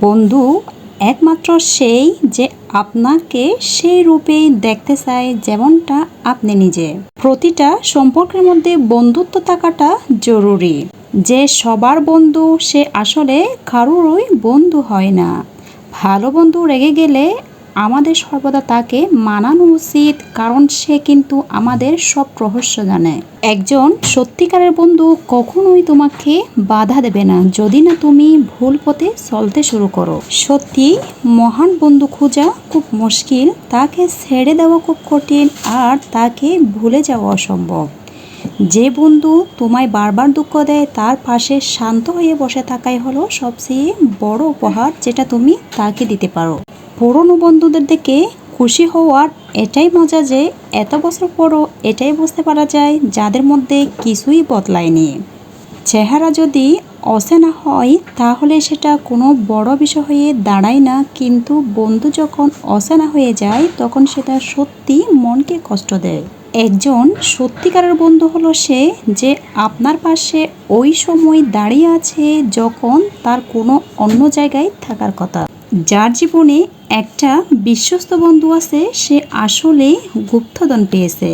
বন্ধু, একমাত্র সেই যে আপনাকে সেই রূপে দেখতে চায় যেমনটা আপনি নিজে। প্রতিটা সম্পর্কের মধ্যে বন্ধুত্ব থাকাটা জরুরি। যে সবার বন্ধু, সে আসলে কারোরই বন্ধু হয় না। ভালো বন্ধু রেগে গেলে আমাদের সর্বদা তাকে মানানো উচিত, কারণ সে কিন্তু আমাদের সব রহস্য জানে। একজন সত্যিকারের বন্ধু কখনোই তোমাকে বাধা দেবে না, যদি না তুমি ভুল পথে চলতে শুরু করো। সত্যি, মহান বন্ধু খোঁজা খুব মুশকিল, তাকে ছেড়ে দেওয়া খুব কঠিন, আর তাকে ভুলে যাওয়া অসম্ভব। যে বন্ধু তোমায় বারবার দুঃখ দেয়, তার পাশে শান্ত হয়ে বসে থাকাই হলো সবচেয়ে বড় উপহার, যেটা তুমি তাকে দিতে পারো। পুরনো বন্ধুদের দেখে খুশি হওয়ার এটাই মজা যে এত বছর পরও এটাই বুঝতে পারা যায় যাদের মধ্যে কিছুই বদলায়নি। চেহারা যদি অচেনা হয়, তাহলে সেটা কোনো বড় বিষয় হয়ে দাঁড়ায় না, কিন্তু বন্ধু যখন অচেনা হয়ে যায়, তখন সেটা সত্যি মনকে কষ্ট দেয়। একজন সত্যিকারের বন্ধু হলো সে যে আপনার পাশে ওই সময় দাঁড়িয়ে আছে যখন তার কোনো অন্য জায়গায় থাকার কথা। যার জীবনে একটা বিশ্বস্ত বন্ধু আছে, সে আসলে গুপ্তধন পেয়েছে।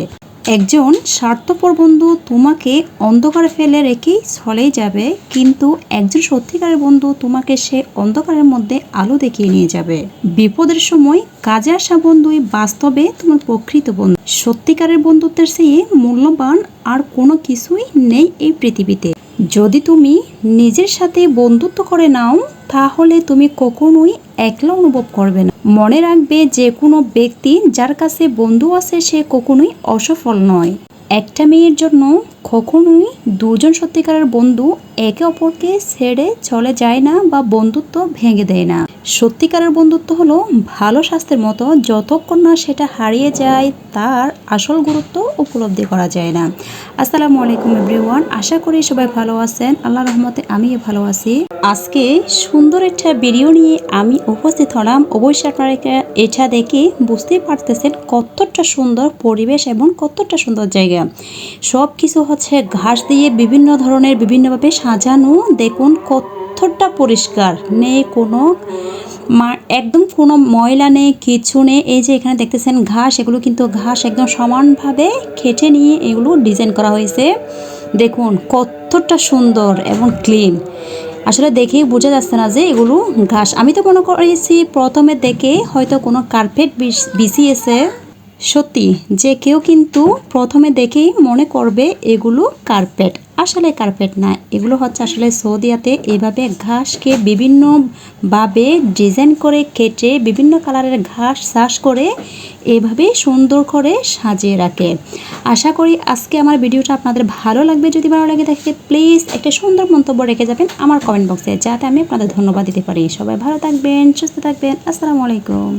একজন স্বার্থপর বন্ধু তোমাকে অন্ধকারে ফেলে রেখেই চলেই যাবে, কিন্তু একজন সত্যিকারের বন্ধু তোমাকে সে অন্ধকারের মধ্যে আলো দেখিয়ে নিয়ে যাবে। বিপদের সময় কাজে আসা বন্ধুই বাস্তবে তোমার প্রকৃত বন্ধু। সত্যিকারের বন্ধুত্বের চেয়ে মূল্যবান আর কোনো কিছুই নেই এই পৃথিবীতে। যদি তুমি নিজের সাথে বন্ধুত্ব করে নাও, তাহলে তুমি কখনোই একলা অনুভব করবে না। মনে রাখবে যে কোনো ব্যক্তি যার কাছে বন্ধু আছে, সে কখনোই অসফল নয়। একটা মেয়ের জন্য কখনোই দুজন সত্যিকারের বন্ধু একে অপরকে ছেড়ে চলে যায় না বা বন্ধুত্ব ভেঙে দেয় না। সত্যিকারের বন্ধুত্ব হলো ভালো স্বাস্থ্যের মতো যতক্ষণ না সেটা হারিয়ে যায়, তার আসল গুরুত্ব উপলব্ধি করা যায় না। আসসালামু আলাইকুম এভরিওয়ান, আশা করি সবাই ভালো আছেন। আল্লাহ রহমতে আমিও ভালো আছি। আজকে সুন্দর একটা ভিডিও নিয়ে আমি উপস্থিত হলাম। অবশ্যই আপনারা এটা- দেখে বুঝতেই পারতেছেন কতটা সুন্দর পরিবেশ এবং কতটা সুন্দর জায়গা। সব কিছু হচ্ছে ঘাস দিয়ে বিভিন্ন ধরনের বিভিন্নভাবে সাজানো। দেখুন কতটা পরিষ্কার। নেই কোনো একদম কোনো ময়লা নেই, কিছু নেই। এই যে এখানে দেখতেছেন ঘাস, এগুলো কিন্তু ঘাস একদম সমানভাবে খেটে নিয়ে এগুলো ডিজাইন করা হয়েছে। দেখুন কতটা সুন্দর এবং ক্লিন আসলে দেখেই বোঝা যাচ্ছে না যে এগুলো ঘাস। আমি তো মনে করেছি প্রথমে দেখে হয়তো কোনো কার্পেট বিছিয়েছে। সত্যি, যে কেউ কিন্তু প্রথমে দেখেই মনে করবে এগুলো কার্পেট আসলে কার্পেট না, এগুলো হচ্ছে আসলে সৌদিয়াতে এভাবে ঘাসকে বিভিন্নভাবে ডিজাইন করে কেটে বিভিন্ন কালারের ঘাস চাষ করে এভাবে সুন্দর করে সাজিয়ে রাখে। আশা করি আজকে আমার ভিডিওটা আপনাদের ভালো লাগবে। যদি ভালো লাগে থাকে প্লিজ একটা সুন্দর মন্তব্য রেখে যাবেন আমার কমেন্ট বক্সে যাতে আমি আপনাদের ধন্যবাদ দিতে পারি। সবাই ভালো থাকবেন, সুস্থ থাকবেন। আসসালামু আলাইকুম।